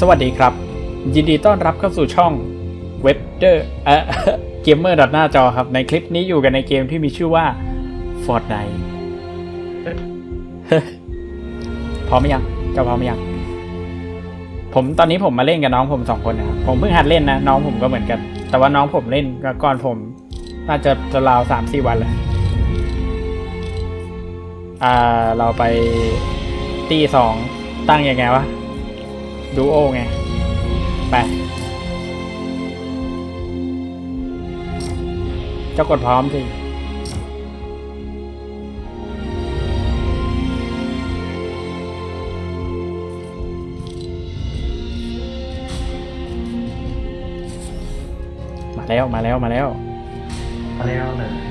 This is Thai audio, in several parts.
สวัสดีครับ ยินดีต้อนรับเข้าสู่ช่องเว็บเดอร์เออเกมเมอร์หน้าจอครับ ในคลิปนี้อยู่กันในเกมที่มีชื่อว่า Fortnite พร้อมไหมยังเจ้าพร้อมไหมยัง ผมตอนนี้ผมมาเล่นกับน้องผมสองคนนะครับ ผมเพิ่งหัดเล่นนะ น้องผมก็เหมือนกัน แต่ว่าน้องผมเล่นก่อนผม น่าจะจะราวสามสี่วันแล้วอ่าเราไปตีสองตั้งยังไงวะ ดูโอไง ไป เจ้ากดพร้อมสิมาแล้วมาแล้วมาแล้ว มาแล้วเลย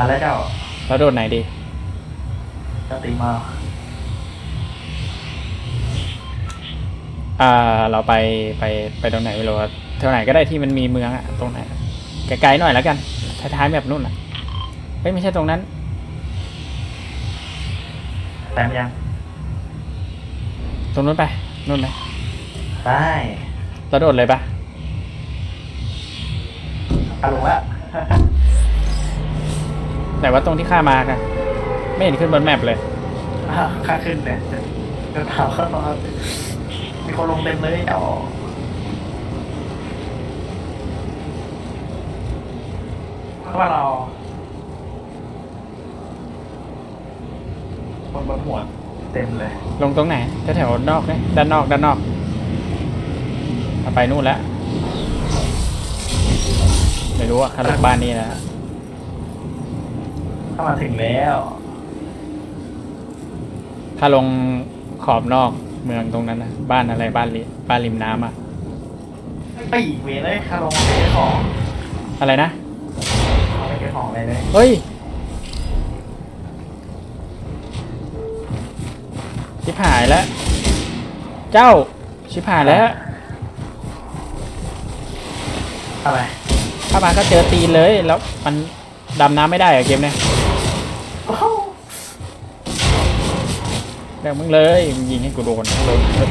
มาแล้วเจ้าแล้วโดดไหนดีจะตีมา อ่า เราไปไปไปตรงไหนไม่รู้อะเท่าไหนก็ได้ที่มันมีเมืองอะตรงไหนไกลๆหน่อยแล้วกันท้ายๆแบบนู่นอะเฮ้ยไม่ใช่ตรงนั้นแต้มยังตรงนู้นไปนู่นไหมได้เราโดดเลยปะอาลงละ แต่ว่าตรงที่ข้ามาค่ะ ไม่เห็นขึ้นบนแมปเลยอะค่าขึ้นเนี่ยจะจะถามเขาตอนมีคนลงเต็มเลยเจ้าเพราะว่าเราคนบนหัวเต็มเลย ลงตรงไหนแถวๆนอกเนี่ยด้านนอกด้านนอกเอาไปนู่นแล้วไม่รู้อะข้าลงบ้านนี่นะ ถ้ามาถึงแล้ว ถ้าลงขอบนอกเมืองตรงนั้นนะบ้านอะไรบ้านริบ้านริมน้ำอะไปอีกเวรเลยถ้าลงไปเก็บของอะไรนะ เอาไปเก็บของอะไรเลยเฮ้ยชิบหายแล้ว เจ้าชิบหายแล้วอะไรถ้ามาก็เจอตีนเลยแล้วมันดำน้ำไม่ได้เหรอะเกมเนี่ย แบ่งมึงเลยมึงยิงให้กูโดนโดนเถอะ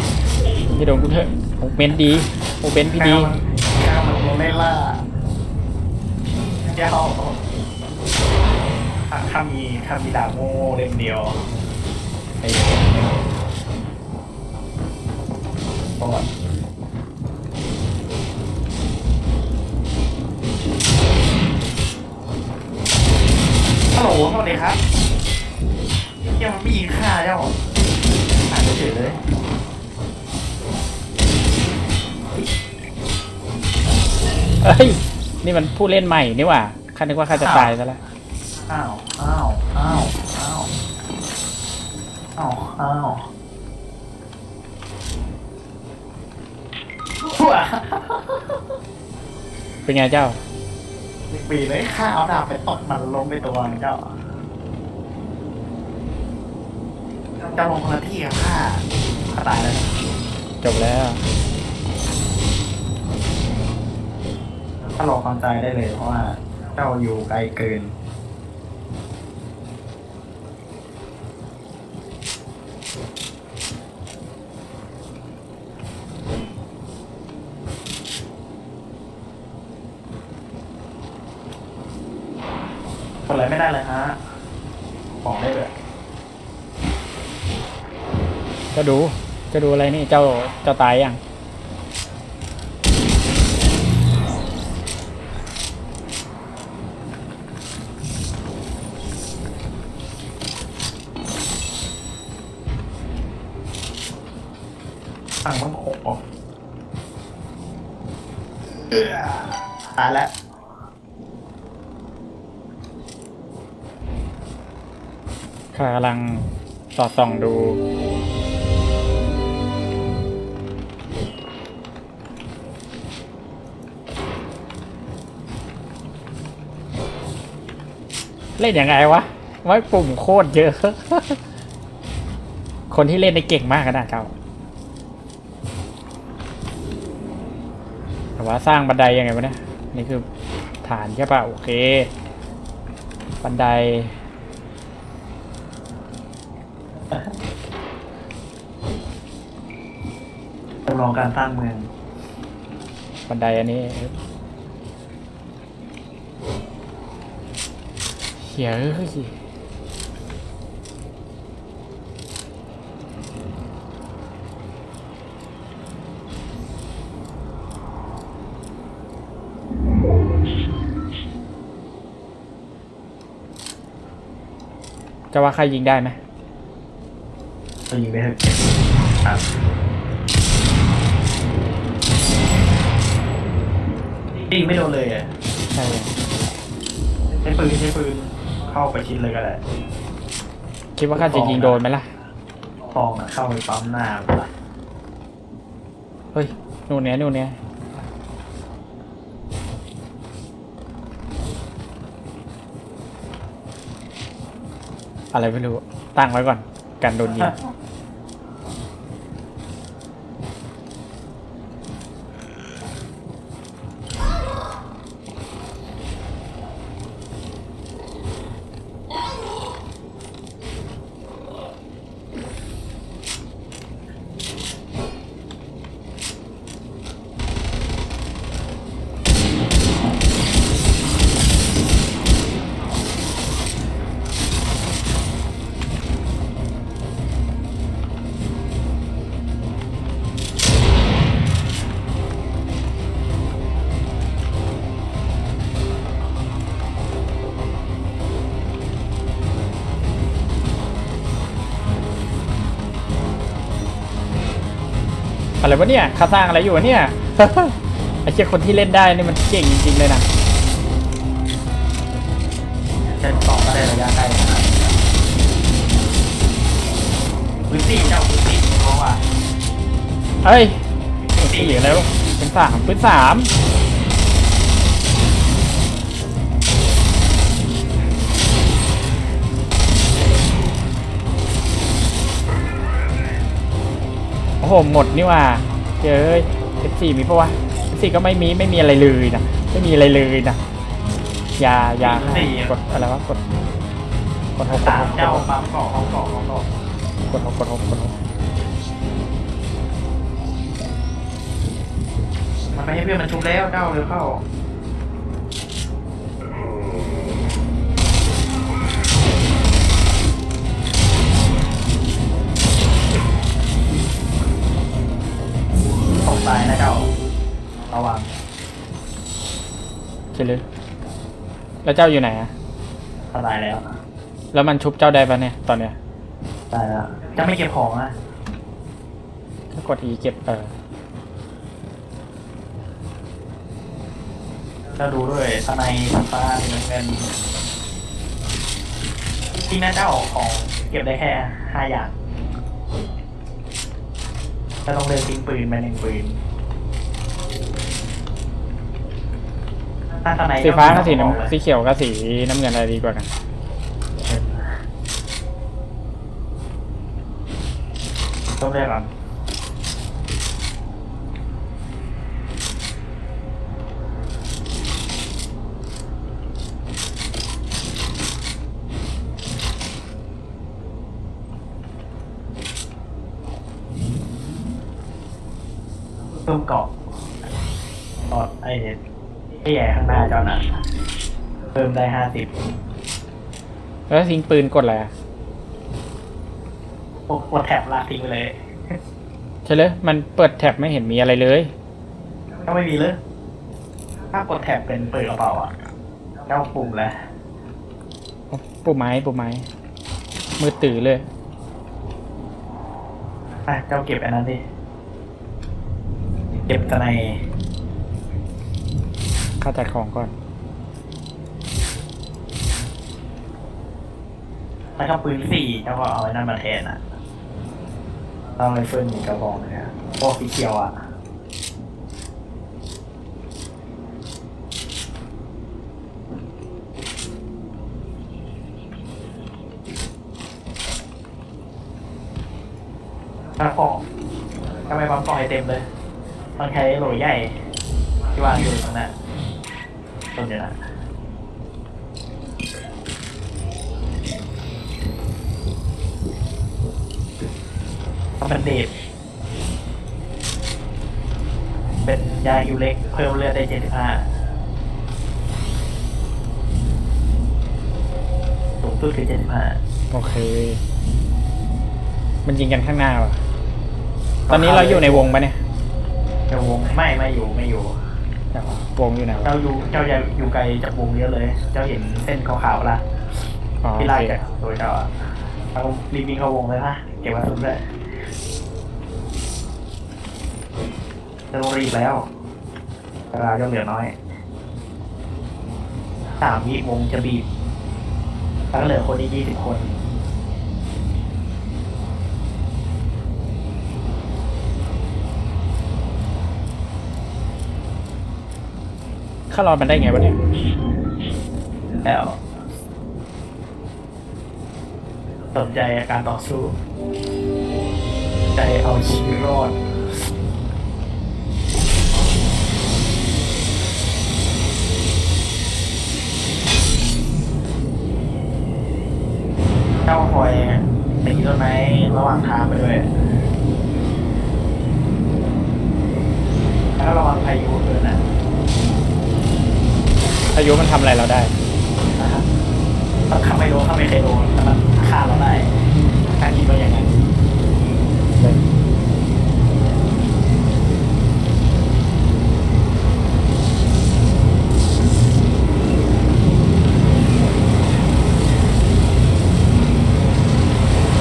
ไม่โดนกูเถอะโอเบนดีโอเบนพี่ดีแมวมันแมวมันลงเล่นล่าเจ้าถ้ามีถ้ามีดาบโง่เล่มเดียวไอ้ก่อนฮัลโหลสวัสดีครับยังไม่ยิงฆ่าเจ้าอ่าน เฉยๆเลยเอ้ย นี่มันผู้เล่นใหม่นี่หว่าข้านึกว่าข้าจะตายซะแล้วอ้าวอ้าวอ้าวอ้าวอ้าวอ้าวหัวเป็นไงเจ้า ปีเลยข้าเอาดาบไปตบมันลงไปตัวเจ้าเจ้าลงคนละที่กับข้าข้าตายแล้วจบแล้วถ้ารอความตายได้เลยเพราะว่าเจ้าอยู่ไกลเกินคนอะไรไม่ได้เลยฮะ ของได้เลย จะ ดู จะดูอะไรนี่เจ้าเจ้าตายยังสั่งต้องโขกเอื้อตายแล้วข้ากำลังสอดส่องดู ล่นยังไงวะไว้ปุ่มโคตรเยอะ คนที่เล่นในเก่งมากขนาดเจ้าแต่ว่าสร้างบันไดยังไงวะเนี่ยนี่คือฐานใช่ป่ะโอเค บันไดจำลองการสร้างเมือง บันไดอันนี้ เฮียเอ้ยจะว่าใครยิงได้ไหมจะยิงได้เถอะครับยิงไม่โดนเลยอะใช่ใช้ปืนใช้ปืน เข้าไปชิดเลยก็ได้คิดว่าข้าจะยิงโดนไหมล่ะ ทองอะเข้าไปปั๊มหน้าเฮ้ยนู่นเนี้ยนู่นเนี้ยอะไรไม่รู้ตั้งไว้ก่อน กันโดนยิง อะไรวะเนี่ยข้าสร้างอะไรอยู่วะเนี่ยไอ้เจ้าคนที่เล่นได้นี่มันเก่งจริงๆเลยนะเช่นสองก็ได้ระยะใกล้นะครับพื้นที่เจ้าพื้นที่เพราะว่าเอ้ยสี่อะไรวะเป็นสามเป็นสาม โอ้โหหมดนี่ว่าเจ้ยเอฟซีมีปะวะเอฟซีก็ไม่มีไม่มีอะไรเลยนะไม่มีอะไรเลยนะอยาอยากดอะไรวะกดกดหกกดสามหกกเจ้าดหกปั๊มเกาะห้องเกาะห้องเกาะกดหกกดหกกดหกมันไม่ให้เพื่อนมันชุบแล้วเจ้าเร็วเข้า ตกตายนะเจ้าระวังใช่เลยแล้วเจ้าอยู่ไหนอะตายแล้วแล้วมันชุบเจ้าได้ปะเนี่ยตอนเนี้ยตายแล้วจะไม่เก็บของนะถ้ากดอีเก็บเออจะดูด้วยสไนฟ้าสีน้ำเงินที่น่าเจ้าของเก็บได้แค่ห้าอย่าง จะต้องเดินทิ้งปืนมาหนึ่งปืนถ้าสไนสีฟ้ากับสีต้องบอกเลยน้ำสีเขียวกับสีน้ำเงินอะไรดีกว่ากัน ต้องเลือกก่อน เพิ่มเกาะตอดไอ้ไอ้แย่ข้างหน้าเจ้าน่ะเพิ่มได้ห้าสิบแล้วทิ้งปืนกดอะไรอะกดแท็บลากทิ้งไปเลย ใช่เลยมันเปิดแท็บไม่เห็นมีอะไรเลย ก็ไม่มีเลย ถ้ากดแท็บเป็นเปิดกระเป๋าอะเจ้าปุ่มแล้วปูไม้ปูไม้ มือตื่อเลย อะเจ้าเก็บอันนั้นดิ เก็บตะในข้าจัดของก่อนแล้วก็ปืนสี่แล้วก็เอาไอ้นั่นมาแทนอะเอาไรเฟิลหนึ่งกระบอกเนี่ยพวกสีเขียวอะกระบอกทำไมปั๊มปล่อยเต็มเลย ต้องใช้โหลใหญ่ ที่วางอยู่ตรงนั้นต้นเดียวนะทำเป็นเดทเป็นยาคิวเล็กเพิ่มเลือดได้เจ็ดสิบห้าสูงสุดคือเจ็ดสิบห้าโอเค มันยิงกันข้างหน้าว่ะ ตอนนี้เราอยู่ในวงปะเนี่ย เจ้าวงไม่ไม่อยู่ไม่อยู่ แต่ว่าวงอยู่ไหนวะเจ้าอยู่เจ้าจะอยู่ไกลจากวงเยอะเลย เจ้าเห็นเส้นขาวๆละอ๋อที่โอไล่เคจากตัวเจ้าอะเอารีบวิ่งเข้าวงเลยนะเก็บกระสุนด้วยจะต้องรีบแล้วเวลาจะเหลือน้อยสามวิวงจะบีบแล้วก็เหลือคนที่ยี่สิบคน ข้ารอดมันได้ไงวะเนี่ย แล้วสนใจอาการต่อสู้ใจเอาชีวิตรอด เจ้าคอยตีต้นไม้ระหว่างทางไปด้วย แล้วระวังพายุด้วยนะ พายุมันทำอะไรเราได้ นะครับข้าไม่รู้ข้าไม่เคยโดนแต่มันฆ่าเราได้การคิดว่าอย่างนั้น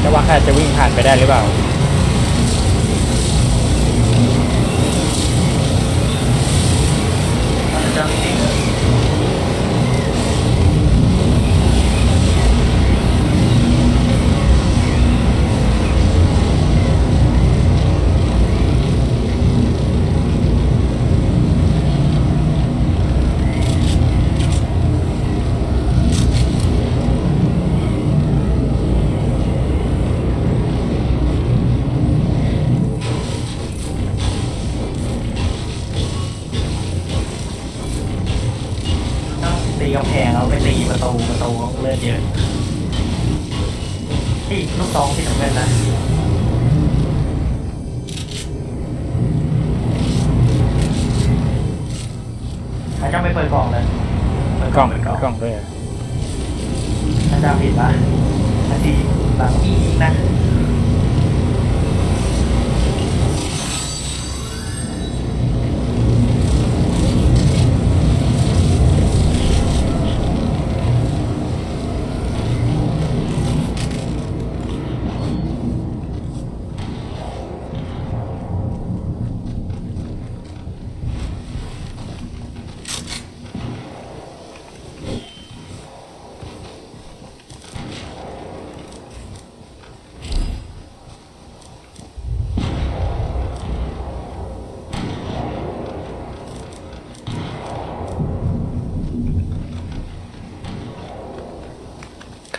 แต่ว่าข้าจะวิ่งผ่านไปได้หรือเปล่า นี่ลูกซองที่สำคัญนะอาจารย์ไม่เปิดกล่องเลยเปิดกล่องเปิดกล่องกล่องด้วยเหรออาจารย์ผิดปะนาทีหลังอีกนะ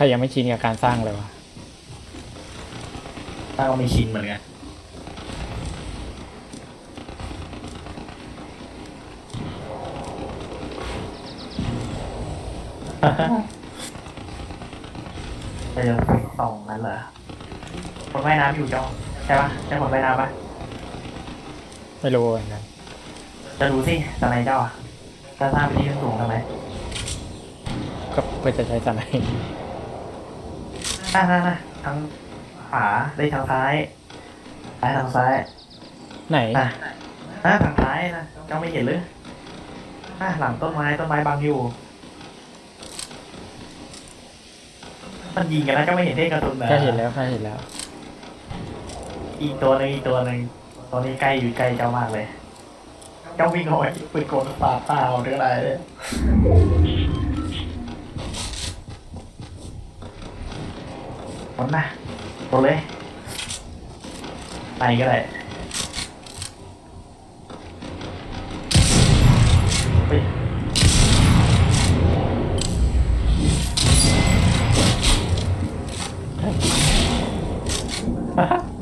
ใครยังไม่ชินกับการสร้างเลยวะถ้าก็ไม่ชินเหมือนกันจะยังส่องนั้นเหรอคนว่ายน้ำอยู่จ้องใช่ปะใช่คนว่ายน้ำปะไม่รู้เหมือนกันจะดูสิทนายเจ้าอะจะทราบไปที่สูงทำไมก็เพื่อจะใช้สไน ป์น่าน่าน่าทางขวาได้ทางซ้ายซ้ายทางซ้ายไหนน่ะน่าทางซ้ายนะเจ้าไม่เห็นหรือน่าหลังต้นไม้ต้นไม้บังอยู่ มันยิงกันนะเจ้าไม่เห็นเท่กระสุนหรอข้าเห็นแล้วข้าเห็นแล้ว อีกตัวหนึงอีกตัวหนึ่งตัวนี้ใกล้อยู่ใกล้เจ้ามากเลย เจ้าวิ่งเอาไว้ปืนกลปาดเปล่าหรืออะไรเลย หมดนะหมดเลย ไปก็ได้เฮ้ย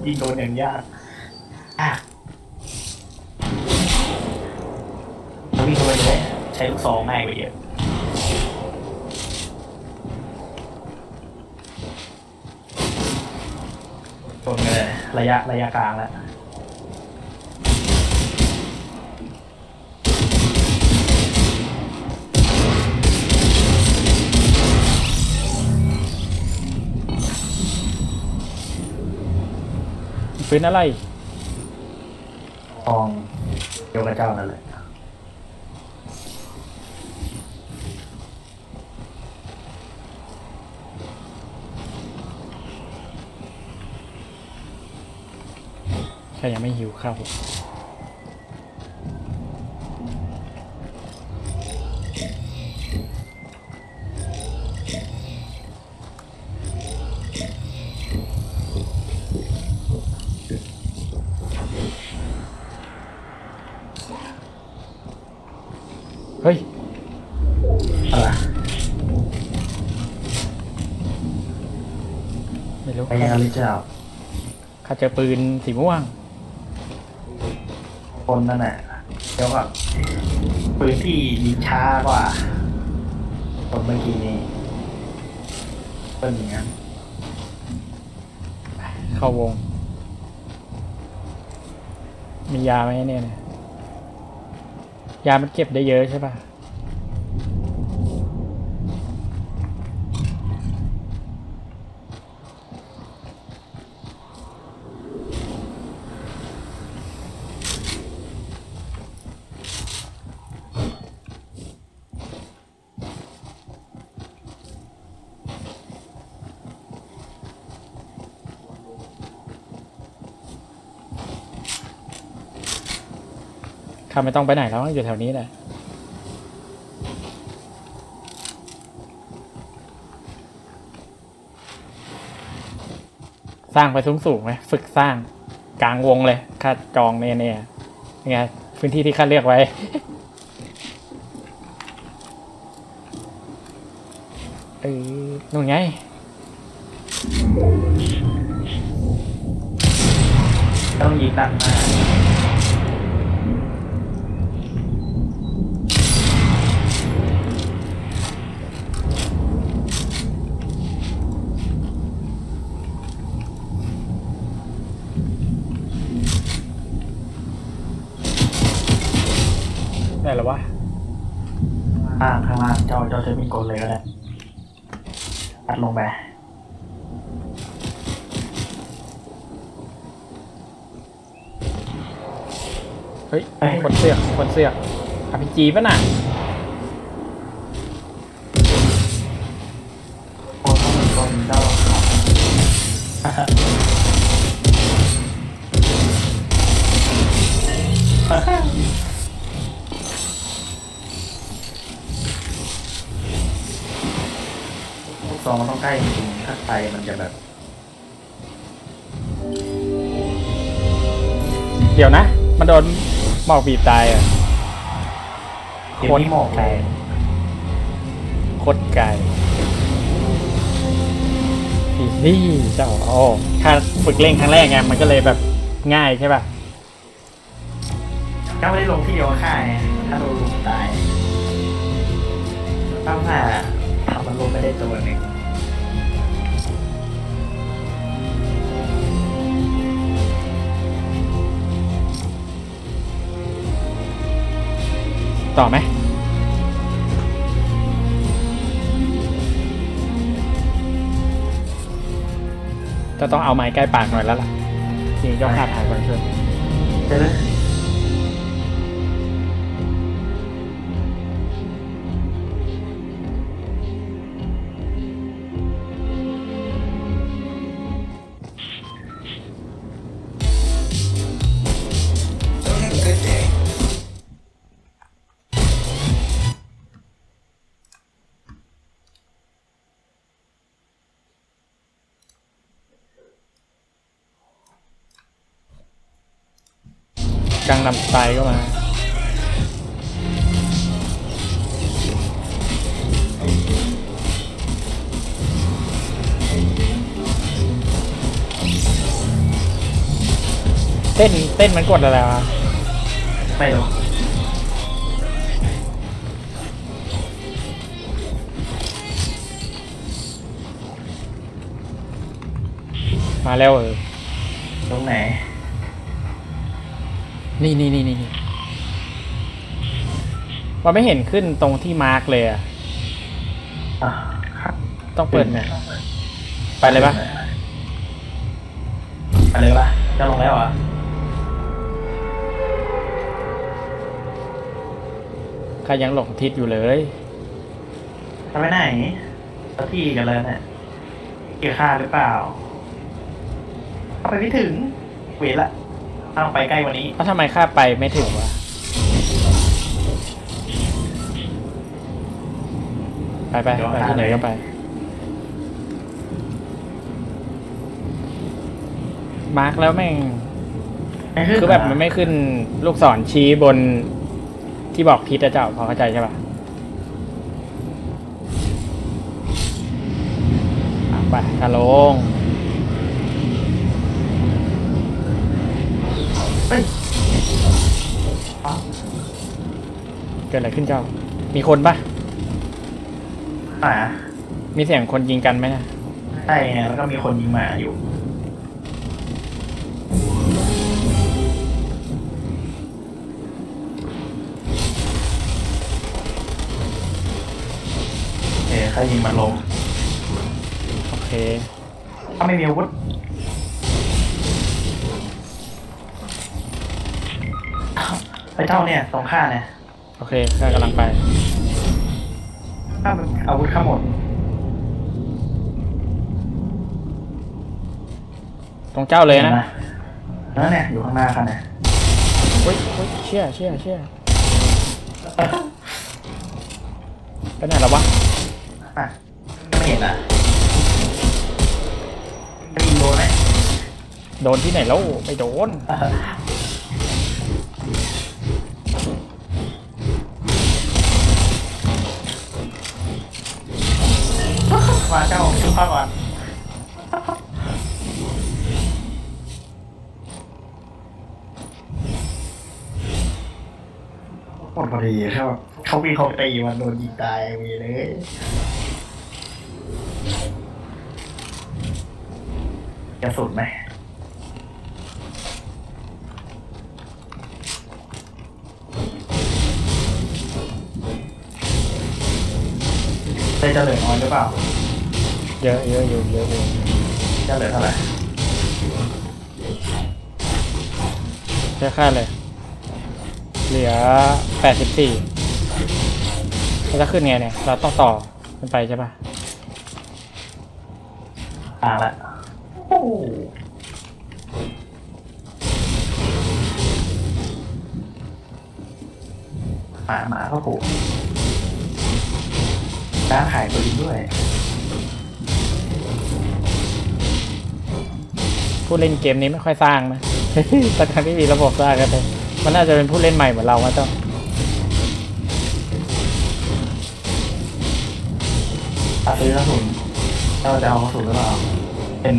ยิงโดนอย่างยากอะแล้ววิ่งเข้าไปเลยใช้ลูกซองง่ายกว่าเยอะ ชนกันเลยระยะระยะกลางแล้วปืนอะไร ทองเดียวกับเจ้านั่นแหละ ใครยังไม่หิวข้าวเฮ้ยอะไรไม่รู้ไปยังอลิเจ้าข้าเจอปืนสีม่วง คนนั่นแหละเดี๋ยวก่อนปืนที่ยิงช้ากว่าคนเมื่อกี้นี้เป็นอย่างนั้นเข้าวง มียาไหมเนี่ยเนี่ยยามันเก็บได้เยอะใช่ป่ะ ข้าไม่ต้องไปไหนแล้วอยู่แถวนี้แหละสร้างไปสูงสูงไหมฝึกสร้างกลางวงเลยข้าจองเนี่ยเนี่ยยังไงพื้นที่ที่ข้าเลือกไว้เออนู่นไงต้องยิงด้านหน้า นเจ้าจะมีกลเลยก็ได้อัดลงไปเฮ้ยคนเสือกคนเสือกอภิจีป่ะน่ะ อกบีบตายอะเดี๋ยวนี้หมอกแรงโคตรไกลอีนี่เจ้าโอ้ถ้าฝึกเล่นครั้งแรกไงมันก็เลยแบบง่ายใช่ป่ะเจ้าไม่ได้ลงที่เดียวกับข้าไงถ้าโดนลุมตายตั้งแต่ทำมันลงไปได้ตัวหนึ่ง ต่อไหมจะต้องเอาไม้ใกล้ปากหน่อยแล้วล่ะจริงๆต้องหาทางก่อนช่อนเจอเลย กังนำสไตล์ก็มาเต้นเต้นมันกดอะไรวะไม่รู้มาแล้วเออตรงไหน นี่นี่นี่นี่นี่ว่าไม่เห็นขึ้นตรงที่มาร์กเลยอะอะครับต้องเปิดไหมไปเลยปะไปเลยปะจะลงแล้วเหรอใครยังหลงทิศอยู่เลยจะไปไหนสักที่กันเลยเนี่ยเกี่ยวข้าหรือเปล่าเอาไปไม่ถึงเวรละ ต้องไปใกล้กว่านี้เพราะทำไมข้าไปไม่ถึงวะไปไปเดี๋ยวไปหาที่ไหนเลยก็ไป มาร์กแล้วแม่งไม่ขึ้นคือแบบเหรมันไม่ขึ้นลูกศรชี้บนที่บอกทิศนะเจ้าพอเข้าใจใช่ปะอะไปกะลง เฮ้ยอ๋อเกิดอะไรขึ้นเจ้า มีคนปะอ่ามีเสียงคนยิงกันไหมเนะใช่ไงแล้วก็มีคนยิงมาอยู่ เอ้เขายิงมันลงโอเค ถ้าไม่มีอาวุธ ไปเจ้าเนี่ยตรงข้าเนี่ยโอเคข้ากำลังไปถ้ามันอาวุธข้าหมดตรงเจ้าเลยนะนั่นเนี่ยอยู่ข้างหน้าข้าเนี่ยเฮ้ยเฮ้ยเชี่ยเชี่ยเชี่ยไปไหนแล้ววะอะไม่เห็นอะจะมีโดนไหมโดนที่ไหนแล้วไม่โดน เจ้าชุบข้าก่อนหมดพอดีครับเขามีเขาตีมันโดนยิงตายมีเลยจะสุดไหมได้จะเหลือน้อยหรือเปล่า เยอะเยอะเยอะเยอะเยอะจะเหลือเท่าไหร่แค่ค่าเลย เหลือแปดสิบสี่เราจะขึ้นไงเนี่ย เราต้องต่อขึ้นไปใช่ปะต่างละโอ้โหหมาหมาก็ผูกร้านขายปืนด้วย ผู้เล่นเกมนี้ไม่ค่อยสร้างนะตอนที่มีระบบสร้างกันเลยมันน่าจะเป็นผู้เล่นใหม่เหมือนเรามาต้องตัดซื้อกระสุนเราจะเอากระสุนหรือเปล่าเป็น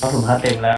กระสุนค่าเต็มแล้ว